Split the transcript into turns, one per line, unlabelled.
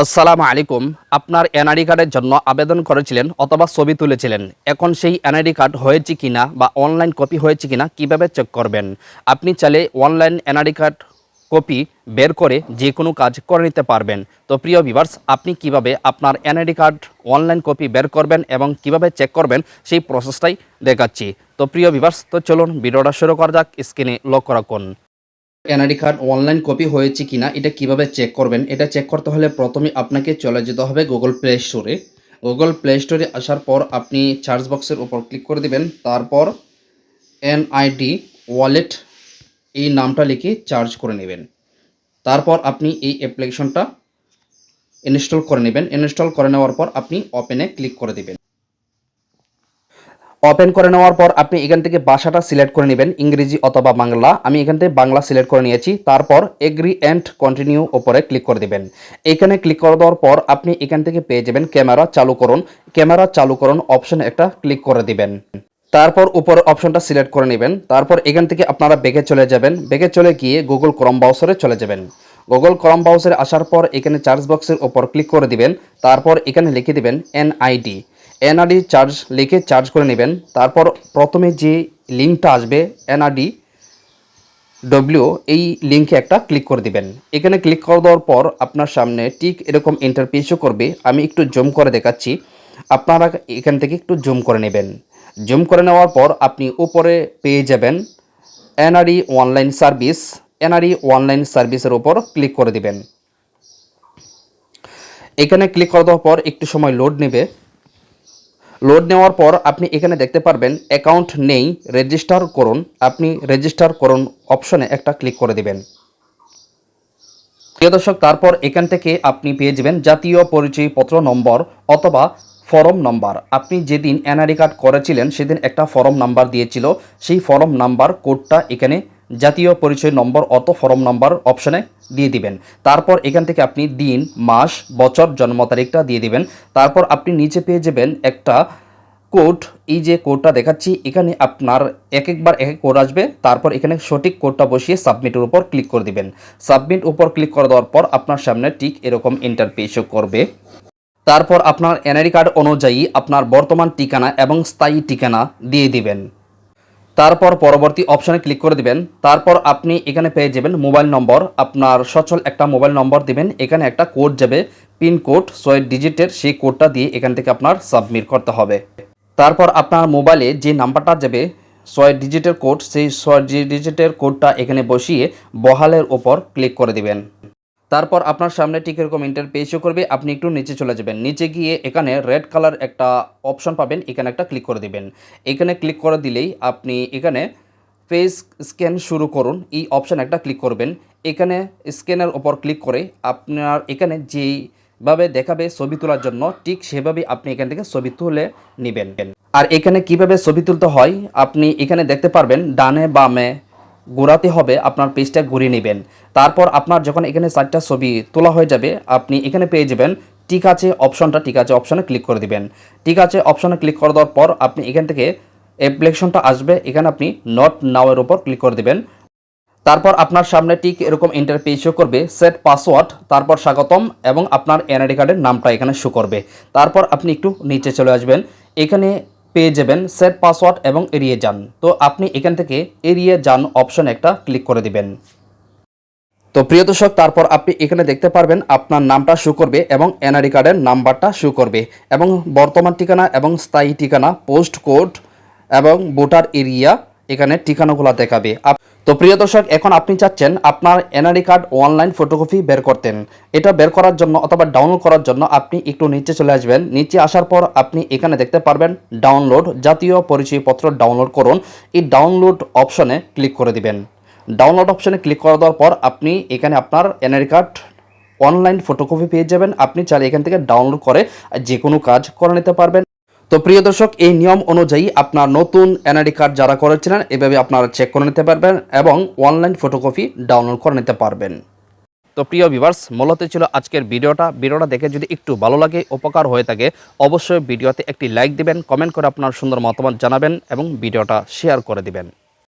আসসালামু আলাইকুম। আপনার এনআইডি কার্ডের জন্য আবেদন করেছিলেন অথবা ছবি তুলেছিলেন। এখন সেই এনআইডি কার্ড হয়েছে কিনা বা অনলাইন কপি হয়েছে কিনা কীভাবে চেক করবেন? আপনি চাইলে অনলাইন এনআইডি কার্ড কপি বের করে যে কোনো কাজ করে নিতে পারবেন। তো প্রিয় ভিভার্স আপনি কীভাবে আপনার এনআইডি কার্ড অনলাইন কপি বের করবেন এবং কীভাবে চেক করবেন সেই প্রসেসটাই দেখাচ্ছি। তো প্রিয় ভিভার্স তো চলুন ভিডিওটা শুরু করা যাক। স্ক্রিনে লক্ষ্য রাখুন। এনআইডি কার্ড অনলাইন কপি হয়েছে কিনা, এটা কীভাবে চেক করবেন? এটা চেক করতে হলে প্রথমে আপনাকে চলে যেতে হবে গুগল প্লে স্টোরে গুগল প্লে স্টোরে আসার পর আপনি চার্জ বক্সের উপর ক্লিক করে দিবেন। তারপর এনআইডি ওয়ালেট এই নামটা লিখে চার্জ করে নেবেন। তারপর আপনি এই অ্যাপ্লিকেশনটা ইনস্টল করে নেবেন। ইনস্টল করে নেওয়ার পর আপনি ওপেনে ক্লিক করে দিবেন। ওপেন করে নেওয়ার পর আপনি এখান থেকে ভাষাটা সিলেক্ট করে নেবেন, ইংরেজি অথবা বাংলা। আমি এখান থেকে বাংলা সিলেক্ট করে নিয়েছি, তারপর এগ্রি অ্যান্ড কন্টিনিউ ওপরে ক্লিক করে দিবেন। এখানে ক্লিক করে দেওয়ার পর আপনি এখান থেকে পেয়ে যাবেন ক্যামেরা চালু করুন। ক্যামেরা চালু করুন অপশন একটা ক্লিক করে দিবেন। তারপর উপর অপশনটা সিলেক্ট করে নেবেন। তারপর এখান থেকে আপনারা বেগে চলে যাবেন। বেগে চলে গিয়ে গুগল ক্রম ব্রাউজারে চলে যাবেন। গুগল ক্রম ব্রাউজারে আসার পর এখানে চার্জ বক্সের ওপর ক্লিক করে দিবেন। তারপর এখানে লিখে দিবেন এনআইডি এনআরডি চার্জ লিখে চার্জ করে নেবেন। তারপর প্রথমে যে লিঙ্কটা আসবে, এনআরডি ডব্লিউ এই লিঙ্কে একটা ক্লিক করে দিবেন। এখানে ক্লিক করে দেওয়ার পর আপনার সামনে ঠিক এরকম ইন্টারপিসও করবে। আমি একটু জুম করে দেখাচ্ছি। আপনারা এখান থেকে একটু জুম করে নেবেন। জুম করে নেওয়ার পর আপনি উপরে পেয়ে যাবেন NRE online service NRE online সার্ভিসের উপর ক্লিক করে দিবেন। এখানে ক্লিক করে দেওয়ার পর একটু সময় লোড নেবে। লোড নেওয়ার পর আপনি এখানে দেখতে পারবেন অ্যাকাউন্ট নেই রেজিস্টার করুন। আপনি রেজিস্টার করুন অপশনে একটা ক্লিক করে দেবেন। প্রিয় দর্শক, তারপর এখান থেকে আপনি পেয়ে যাবেন জাতীয় পরিচয়পত্র নম্বর অথবা ফরম নাম্বার আপনি যেদিন এনআরই কার্ড করেছিলেন, সেদিন একটা ফরম নাম্বার দিয়েছিল। সেই ফরম নাম্বার কোডটা এখানে জাতীয় পরিচয় নম্বর অত ফরম নাম্বার অপশনে দিয়ে দিবেন। তারপর এখান থেকে আপনি দিন, মাস, বছর, জন্ম তারিখটা দিয়ে দিবেন। তারপর আপনি নিচে পেয়ে যাবেন একটা কোড। এই যে কোডটা দেখাচ্ছি, এখানে আপনার এক একবার এক এক কোড আসবে। তারপর এখানে সঠিক কোডটা বসিয়ে সাবমিটের উপর ক্লিক করে দিবেন। সাবমিট উপর ক্লিক করে দেওয়ার পর আপনার সামনে ঠিক এরকম ইন্টারপেশও করবে। তারপর আপনার এনআইডি কার্ড অনুযায়ী আপনার বর্তমান ঠিকানা এবং স্থায়ী ঠিকানা দিয়ে দিবেন। তারপর পরবর্তী অপশানে ক্লিক করে দিবেন। তারপর আপনি এখানে পেয়ে যাবেন মোবাইল নম্বর। আপনার সচল একটা মোবাইল নম্বর দিবেন। এখানে একটা কোড যাবে, পিন কোড, ছয় ডিজিটের সেই কোডটা দিয়ে এখান থেকে আপনার সাবমিট করতে হবে। তারপর আপনার মোবাইলে যে নাম্বারটা যাবে, ছয় ডিজিটের কোড, সেই ছয় ডিজিটের কোডটা এখানে বসিয়ে বহালের ওপর ক্লিক করে দিবেন। তারপর আপনার সামনে ঠিক এরকম ইন্টার পেজও করবে, আপনি একটু নিচে চলে যাবেন। নিচে গিয়ে এখানে রেড কালার একটা অপশন পাবেন, এখানে একটা ক্লিক করে দিবেন। এখানে ক্লিক করে দিলেই আপনি এখানে ফেস স্ক্যান শুরু করুন, এই অপশান একটা ক্লিক করবেন। এখানে স্ক্যানের ওপর ক্লিক করে আপনার এখানে যেইভাবে দেখাবে ছবি তোলার জন্য, ঠিক সেভাবে আপনি এখান থেকে ছবি তুলে নেবেন। আর এখানে কীভাবে ছবি তুলতে হয়, আপনি এখানে দেখতে পারবেন, ডানে বামে ঘোরাতে হবে, আপনার পেজটা ঘুরিয়ে নেবেন। তারপর আপনার যখন এখানে চারটা ছবি তোলা হয়ে যাবে, আপনি এখানে পেয়ে যাবেন, ঠিক আছে অপশনটা ঠিক আছে অপশনে ক্লিক করে দিবেন। ঠিক আছে অপশনে ক্লিক করে দেওয়ার পর আপনি এখান থেকে অ্যাপ্লিকেশনটা আসবে, এখানে আপনি নট নাওয়ের উপর ক্লিক করে দিবেন। তারপর আপনার সামনে ঠিক এরকম ইন্টারপেজ শো করবে সেট পাসওয়ার্ড তারপর স্বাগতম এবং আপনার এনআইডি কার্ডের নামটা এখানে শো করবে। তারপর আপনি একটু নিচে চলে আসবেন, এখানে পেয়ে যাবেন সেট পাসওয়ার্ড এবং এড়িয়ে যান। তো আপনি এখান থেকে এড়িয়ে যান অপশন একটা ক্লিক করে দিবেন। তো প্রিয় দর্শক, তারপর আপনি এখানে দেখতে পারবেন আপনার নামটা শু করবে এবং এনআরই কার্ডের নাম্বারটা শু করবে এবং বর্তমান ঠিকানা এবং স্থায়ী ঠিকানা পোস্ট কোড এবং ভোটার এরিয়া এখানে ঠিকানাগুলো দেখাবে। আপ- তো প্রিয় দর্শক, এখন আপনি চাচ্ছেন আপনার এনআরই কার্ড অনলাইন ফটোকপি বের করতেন। এটা বের করার জন্য অথবা ডাউনলোড করার জন্য আপনি একটু নিচে চলে আসবেন। নিচে আসার পর আপনি এখানে দেখতে পারবেন ডাউনলোড জাতীয় পরিচয়পত্র ডাউনলোড করুন। এই ডাউনলোড অপশনে ক্লিক করে দিবেন। ডাউনলোড অপশনে ক্লিক করে দেওয়ার পর আপনি এখানে আপনার এনআরই কার্ড অনলাইন ফটোকপি পেয়ে যাবেন। আপনি চাইলে এখান থেকে ডাউনলোড করে যে কোনো কাজ করে নিতে পারবেন। তো প্রিয় দর্শক, এই নিয়ম অনুযায়ী আপনার নতুন এনআইডি কার্ড যারা করেছিলেন, এভাবে আপনারা চেক করে নিতে পারবেন এবং অনলাইন ফটোকপি ডাউনলোড করে নিতে পারবেন। তো প্রিয় ভিভার্স মূলত ছিল আজকের ভিডিওটা। ভিডিওটা দেখে যদি একটু ভালো লাগে, উপকার হয়ে থাকে, অবশ্যই ভিডিওতে একটি লাইক দিবেন কমেন্ট করে আপনার সুন্দর মতামত জানাবেন এবং ভিডিওটা শেয়ার করে দিবেন।